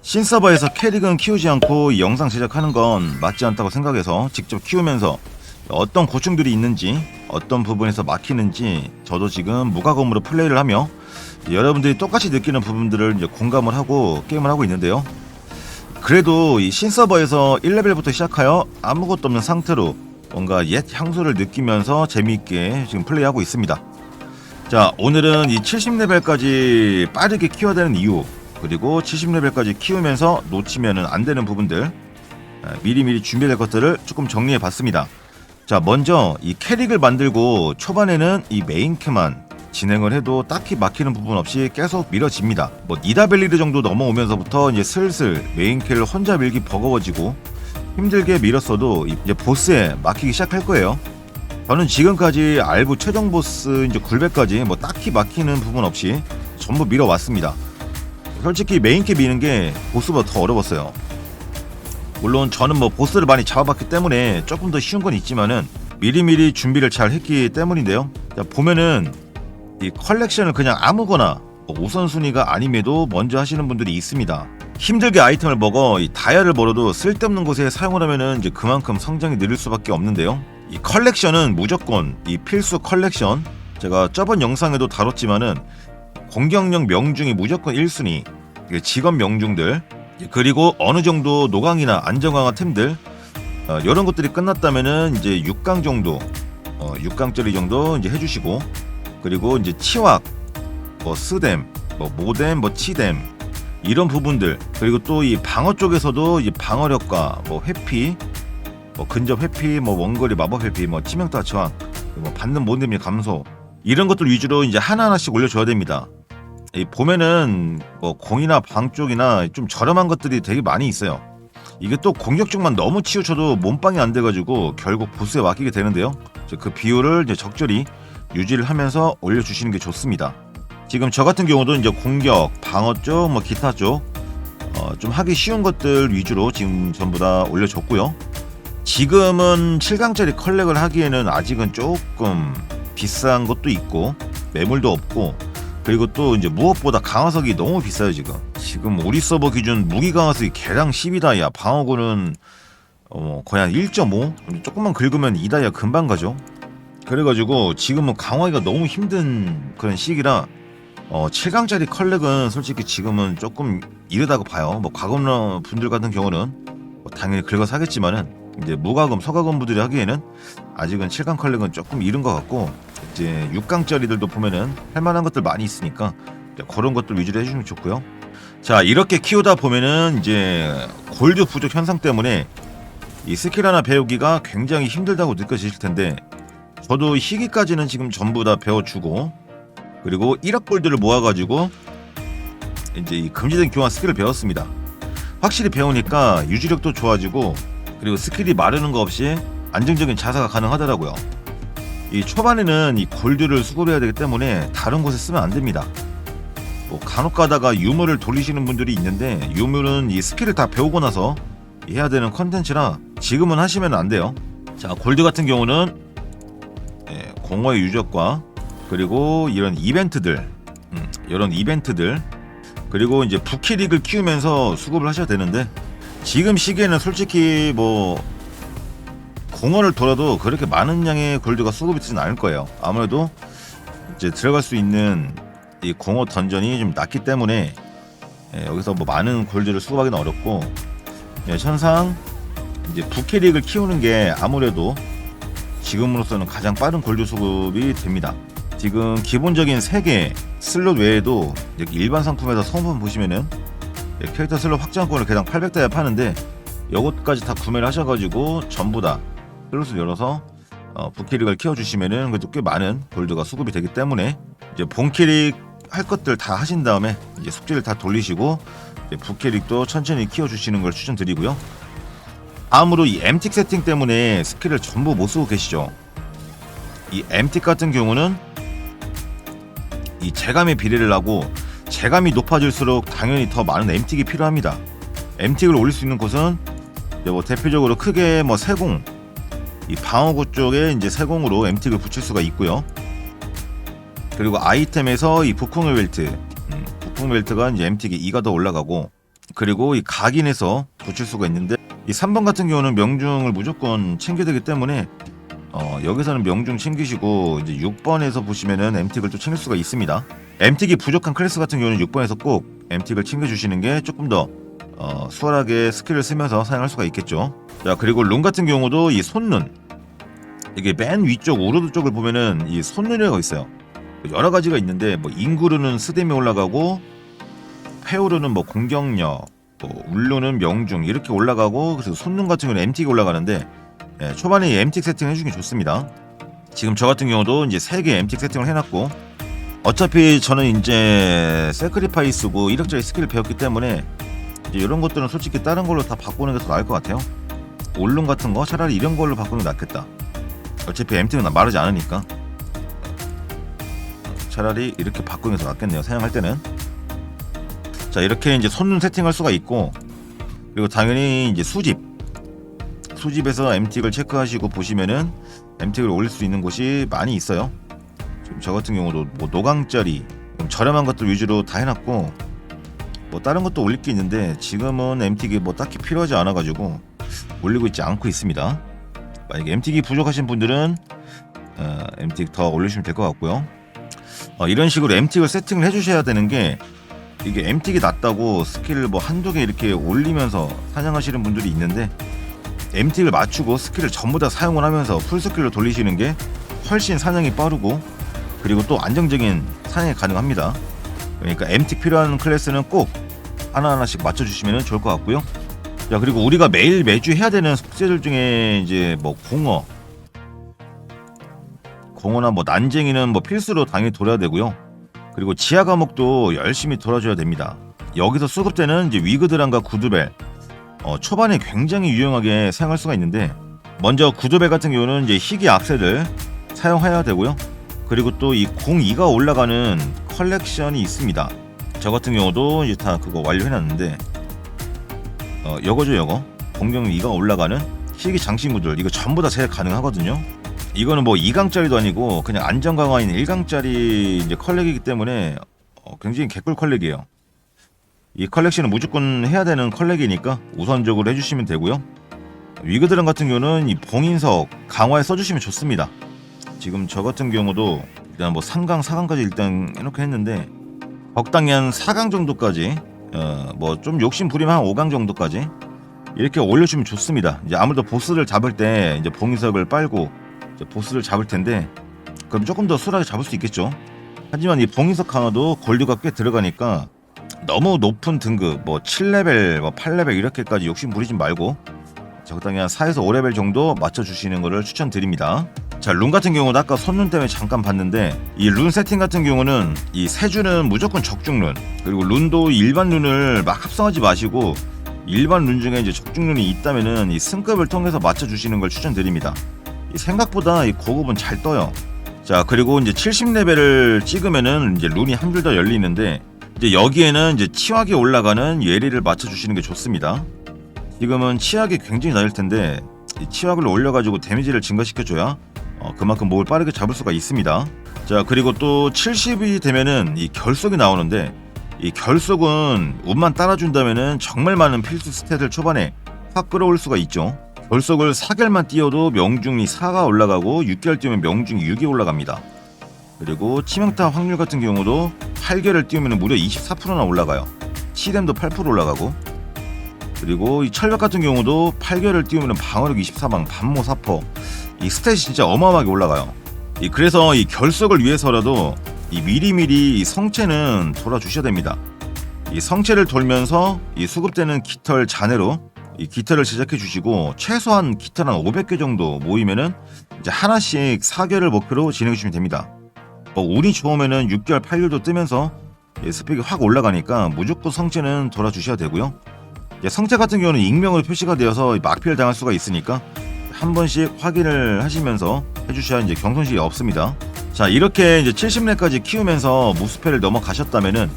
신서버에서 캐릭은 키우지 않고 이 영상 제작하는 건 맞지 않다고 생각해서 직접 키우면서 어떤 고충들이 있는지 어떤 부분에서 막히는지 저도 지금 무과금으로 플레이를 하며 여러분들이 똑같이 느끼는 부분들을 공감을 하고 게임을 하고 있는데요. 그래도 이 신서버에서 1레벨부터 시작하여 아무것도 없는 상태로 뭔가 옛 향수를 느끼면서 재미있게 지금 플레이하고 있습니다. 자, 오늘은 이 70레벨까지 빠르게 키워야 되는 이유, 그리고 70레벨까지 키우면서 놓치면 안 되는 부분들, 아, 미리미리 준비될 것들을 조금 정리해 봤습니다. 자, 먼저 이 캐릭을 만들고 초반에는 이 메인캐만 진행을 해도 딱히 막히는 부분 없이 계속 밀어집니다. 뭐 니다벨리드 정도 넘어오면서부터 이제 슬슬 메인캐를 혼자 밀기 버거워지고 힘들게 밀었어도 이제 보스에 막히기 시작할 거예요. 저는 지금까지 알부 최종 보스 이제 굴배까지 뭐 딱히 막히는 부분 없이 전부 밀어왔습니다. 솔직히 메인캐 미는 게 보스보다 더 어려웠어요. 물론 저는 뭐 보스를 많이 잡아봤기 때문에 조금 더 쉬운 건 있지만은 미리미리 준비를 잘 했기 때문인데요. 자, 보면은 이 컬렉션을 그냥 아무거나 뭐 우선순위가 아님에도 먼저 하시는 분들이 있습니다. 힘들게 아이템을 먹어 이 다이아를 벌어도 쓸데없는 곳에 사용을 하면은 이제 그만큼 성장이 느릴 수밖에 없는데요. 이 컬렉션은 무조건 이 필수 컬렉션. 제가 저번 영상에도 다뤘지만은 공격력 명중이 무조건 1순위 직업 명중들 그리고 어느 정도 노강이나 안정강화 템들 어, 이런 것들이 끝났다면은 이제 6강 정도 어, 6강짜리 정도 이제 해주시고 그리고 이제 치확 뭐 스댐 뭐 모뎀 뭐 치뎀 이런 부분들 그리고 또 이 방어 쪽에서도 이 방어력과 뭐 회피 뭐 근접 회피 뭐 원거리 마법 회피 뭐 치명타 저항 뭐 받는 모뎀이 감소 이런 것들 위주로 이제 하나하나씩 올려줘야 됩니다. 이 보면은 뭐 공이나 방 쪽이나 좀 저렴한 것들이 되게 많이 있어요. 이게 또 공격 쪽만 너무 치우쳐도 몸빵이 안 돼가지고 결국 보스에 맡기게 되는데요. 그 비율을 이제 적절히 유지를 하면서 올려주시는 게 좋습니다. 지금 저 같은 경우도 이제 공격, 방어 쪽, 뭐 기타 쪽, 어, 좀 하기 쉬운 것들 위주로 지금 전부 다 올려줬고요. 지금은 7강짜리 컬렉을 하기에는 아직은 조금 비싼 것도 있고 매물도 없고 그리고 또 이제 무엇보다 강화석이 너무 비싸요 지금. 지금 우리 서버 기준 무기 강화석이 개당 12다이아 방어구는 어, 거의 한1.5 조금만 긁으면 2다이아 금방 가죠? 그래가지고 지금은 강화기가 너무 힘든 그런 시기라 어, 7강짜리 컬렉은 솔직히 지금은 조금 이르다고 봐요. 뭐 과금 분들 같은 경우는 뭐 당연히 긁어 사겠지만은 이제 무과금 서과금 분들이 하기에는 아직은 7강 컬렉은 조금 이른 것 같고 이제 6강짜리들도 보면은 할 만한 것들 많이 있으니까 그런 것들 위주로 해주시면 좋고요. 자 이렇게 키우다 보면은 이제 골드 부족 현상 때문에 이 스킬 하나 배우기가 굉장히 힘들다고 느껴지실 텐데 저도 희귀까지는 지금 전부 다 배워주고 그리고 1억 골드를 모아가지고 이제 이 금지된 교환 스킬을 배웠습니다. 확실히 배우니까 유지력도 좋아지고 그리고 스킬이 마르는 거 없이 안정적인 자사가 가능하더라고요. 이 초반에는 이 골드를 수급해야 되기 때문에 다른 곳에 쓰면 안 됩니다. 뭐 간혹 가다가 유물을 돌리시는 분들이 있는데 유물은 이 스킬을 다 배우고 나서 해야 되는 컨텐츠라 지금은 하시면 안 돼요. 자 골드 같은 경우는 예, 공허의 유적과 그리고 이런 이벤트들 음, 이런 이벤트들 그리고 이제 부키릭을 키우면서 수급을 하셔야 되는데 지금 시기에는 솔직히 뭐 공원을 돌아도 그렇게 많은 양의 골드가 수급이 되진 않을 거예요. 아무래도 이제 들어갈 수 있는 이 공허 던전이 좀 낮기 때문에 예, 여기서 뭐 많은 골드를 수급하기는 어렵고 예, 현상 이제 부캐릭을 키우는 게 아무래도 지금으로서는 가장 빠른 골드 수급이 됩니다. 지금 기본적인 3개 슬롯 외에도 일반 상품에서 성분 보시면은 예, 캐릭터 슬롯 확장권을 개당 800다이아 파는데 이것까지 다 구매를 하셔가지고 전부 다 슬롯을 열어서 어, 부캐릭을 키워주시면은 그래도 꽤 많은 골드가 수급이 되기 때문에 이제 본캐릭 할 것들 다 하신 다음에 이제 숙제를 다 돌리시고 부캐릭도 천천히 키워주시는 걸 추천드리고요. 다음으로 이 엠틱 세팅 때문에 스킬을 전부 못 쓰고 계시죠. 이 엠틱 같은 경우는 이 재감의 비례를 하고 재감이 높아질수록 당연히 더 많은 엠틱이 필요합니다. 엠틱을 올릴 수 있는 곳은 뭐 대표적으로 크게 뭐 세공 이 방어구 쪽에 이제 세공으로 엠틱을 붙일 수가 있고요. 그리고 아이템에서 이 북콩의 벨트, 음, 북풍 벨트가 이제 MT기 2가 더 올라가고 그리고 이 각인에서 붙일 수가 있는데 이 3번 같은 경우는 명중을 무조건 챙겨야 되기 때문에 어, 여기서는 명중 챙기시고 이제 6번에서 보시면은 MT를 또 챙길 수가 있습니다. MT기 부족한 클래스 같은 경우는 6번에서 꼭 MT를 챙겨주시는 게 조금 더 어, 수월하게 스킬을 쓰면서 사용할 수가 있겠죠. 자 그리고 룬 같은 경우도 이 손눈 이게 맨 위쪽 우르드 쪽을 보면은 이 손눈이라고 있어요. 여러 가지가 있는데 뭐 인구르는 스뎀이 올라가고 페오르는 뭐 공격력, 뭐 울루는 명중 이렇게 올라가고 그래서 손눈 같은 경우는 MT가 올라가는데 예, 초반에 이 MT 세팅 해주는 게 좋습니다. 지금 저 같은 경우도 이제 3개 MT 세팅을 해놨고 어차피 저는 이제 세크리파이 쓰고 1억짜리 스킬을 배웠기 때문에 이제 이런 것들은 솔직히 다른 걸로 다 바꾸는 게 더 나을 것 같아요. 올룸 같은 거 차라리 이런 걸로 바꾸는 게 낫겠다. 어차피 MT는 마르지 않으니까 차라리 이렇게 바꾸는 게 더 낫겠네요. 사용할 때는 자 이렇게 이제 손눈 세팅할 수가 있고 그리고 당연히 이제 수집 수집에서 MT를 체크하시고 보시면은 MT를 올릴 수 있는 곳이 많이 있어요. 지금 저 같은 경우도 뭐 노강짜리 좀 저렴한 것들 위주로 다 해놨고 뭐 다른 것도 올릴 게 있는데 지금은 MT기 뭐 딱히 필요하지 않아가지고 올리고 있지 않고 있습니다. 만약에 MT기 부족하신 분들은 어, MT 더 올리시면 될 것 같고요. 어, 이런 식으로 MT를 세팅을 해주셔야 되는 게 이게 MT기 낮다고 스킬을 뭐 한두 개 이렇게 올리면서 사냥하시는 분들이 있는데 MT를 맞추고 스킬을 전부 다 사용을 하면서 풀스킬로 돌리시는 게 훨씬 사냥이 빠르고 그리고 또 안정적인 사냥이 가능합니다. 그러니까 MT 필요한 클래스는 꼭 하나하나씩 맞춰주시면 좋을 것 같고요. 자 그리고 우리가 매일 매주 해야 되는 숙제들 중에 이제 뭐 공어 공어나 뭐 난쟁이는 뭐 필수로 당연히 돌아야 되고요. 그리고 지하 과목도 열심히 돌아줘야 됩니다. 여기서 수급 때는 이제 위그드랑과 구두벨 어, 초반에 굉장히 유용하게 사용할 수가 있는데 먼저 구두벨 같은 경우는 이제 희귀 악세를 사용해야 되고요. 그리고 또 이 02가 올라가는 컬렉션이 있습니다. 저 같은 경우도 이제 다 그거 완료해놨는데 어 요거죠 요거 공격 2가 올라가는 희귀 장신구들 이거 전부 다 제작 가능하거든요. 이거는 뭐 2강짜리도 아니고 그냥 안전 강화인 1강짜리 이제 컬렉이기 때문에 어, 굉장히 개꿀 컬렉이에요. 이 컬렉션은 무조건 해야 되는 컬렉이니까 우선적으로 해주시면 되고요. 위그드런 같은 경우는 이 봉인석 강화에 써주시면 좋습니다. 지금 저 같은 경우도 일단 뭐 3강, 4강까지 일단 해놓긴 했는데 적당히 한 4강 정도까지 어, 뭐 좀 욕심 부리면 한 5강 정도까지 이렇게 올려주면 좋습니다. 이제 아무래도 보스를 잡을 때 이제 봉인석을 빨고 이제 보스를 잡을 텐데 그럼 조금 더 수월하게 잡을 수 있겠죠. 하지만 이 봉인석 강화도 골드가 꽤 들어가니까 너무 높은 등급 뭐 7레벨, 뭐 8레벨 이렇게까지 욕심 부리지 말고 적당히 한 4에서 5레벨 정도 맞춰주시는 것을 추천드립니다. 자, 룬 같은 경우는 아까 손눈 때문에 잠깐 봤는데 이 룬 세팅 같은 경우는 이 세 줄은 무조건 적중 룬 그리고 룬도 일반 룬을 막 합성하지 마시고 일반 룬 중에 이제 적중 룬이 있다면은 이 승급을 통해서 맞춰 주시는 걸 추천드립니다. 이 생각보다 이 고급은 잘 떠요. 자, 그리고 이제 70레벨을 찍으면은 이제 룬이 한 줄 더 열리는데 이제 여기에는 이제 치확이 올라가는 예리를 맞춰 주시는 게 좋습니다. 지금은 치약이 굉장히 낮을 텐데 이 치약을 올려가지고 데미지를 증가시켜줘야 어, 그만큼 목을 빠르게 잡을 수가 있습니다. 자 그리고 또 70이 되면은 이 결속이 나오는데 이 결속은 운만 따라준다면은 정말 많은 필수 스탯을 초반에 확 끌어올 수가 있죠. 결속을 4개월만 띄워도 명중이 4가 올라가고 6개월 띄우면 명중이 6이 올라갑니다. 그리고 치명타 확률 같은 경우도 8개월을 띄우면 무려 24%나 올라가요. 치뎀도 8% 올라가고 그리고 이 철벽 같은 경우도 8개월을 띄우면 방어력 24방, 반모 4%. 이 스탯이 진짜 어마어마하게 올라가요. 이 그래서 이 결석을 위해서라도 이 미리미리 이 성체는 돌아주셔야 됩니다. 이 성체를 돌면서 이 수급되는 깃털 잔해로 이 깃털을 제작해 주시고 최소한 깃털 한 500개 정도 모이면은 이제 하나씩 4개월을 목표로 진행해 주시면 됩니다. 뭐 운이 좋으면은 6개월, 8개월도 뜨면서 이 스펙이 확 올라가니까 무조건 성체는 돌아주셔야 되고요. 성체 같은 경우는 익명으로 표시가 되어서 막피를 당할 수가 있으니까 한 번씩 확인을 하시면서 해주셔야 이제 경손실이 없습니다. 자 이렇게 이제 70렙까지 키우면서 무스펠을 넘어가셨다면은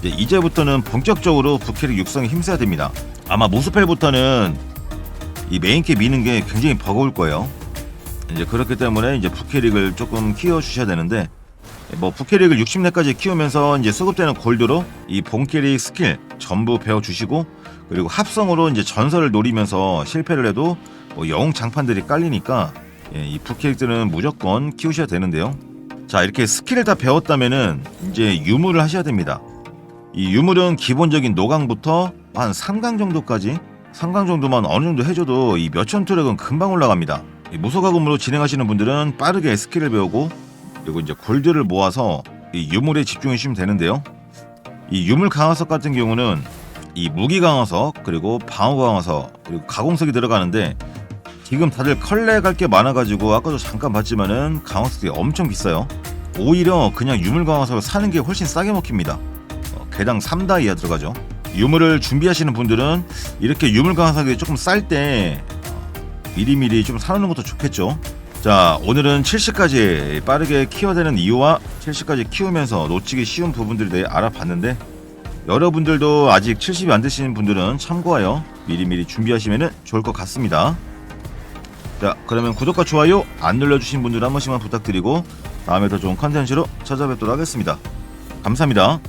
이제 이제 부터는 본격적으로 부캐릭 육성에 힘써야 됩니다. 아마 무스펠부터는 이 메인캐 미는 게 굉장히 버거울 거예요. 이제 그렇기 때문에 이제 부캐릭을 조금 키워 주셔야 되는데 뭐 부캐릭을 60렙까지 키우면서 이제 수급되는 골드로 이 본캐릭 스킬 전부 배워 주시고 그리고 합성으로 이제 전설을 노리면서 실패를 해도 뭐 영웅 장판들이 깔리니까 예, 이 부캐릭들은 무조건 키우셔야 되는데요. 자 이렇게 스킬을 다 배웠다면은 이제 유물을 하셔야 됩니다. 이 유물은 기본적인 노강부터 한 3강 정도까지 3강 정도만 어느 정도 해줘도 이 몇천 투력은 금방 올라갑니다. 이 무소가금으로 진행하시는 분들은 빠르게 스킬을 배우고 그리고 이제 골드를 모아서 이 유물에 집중해 주시면 되는데요. 이 유물 강화석 같은 경우는 이 무기 강화석 그리고 방어 강화석 그리고 가공석이 들어가는데 지금 다들 컬렉 할 게 많아가지고 아까도 잠깐 봤지만은 강화석이 엄청 비싸요. 오히려 그냥 유물 강화석을 사는 게 훨씬 싸게 먹힙니다. 어, 개당 3다 이하 들어가죠. 유물을 준비하시는 분들은 이렇게 유물 강화석이 조금 쌀 때 미리미리 좀 사놓는 것도 좋겠죠. 자, 오늘은 70까지 빠르게 키워되는 이유와 70까지 키우면서 놓치기 쉬운 부분들에 대해 알아봤는데 여러분들도 아직 70이 안 되시는 분들은 참고하여 미리미리 준비하시면 좋을 것 같습니다. 자, 그러면 구독과 좋아요 안 눌러주신 분들 한 번씩만 부탁드리고 다음에 더 좋은 컨텐츠로 찾아뵙도록 하겠습니다. 감사합니다.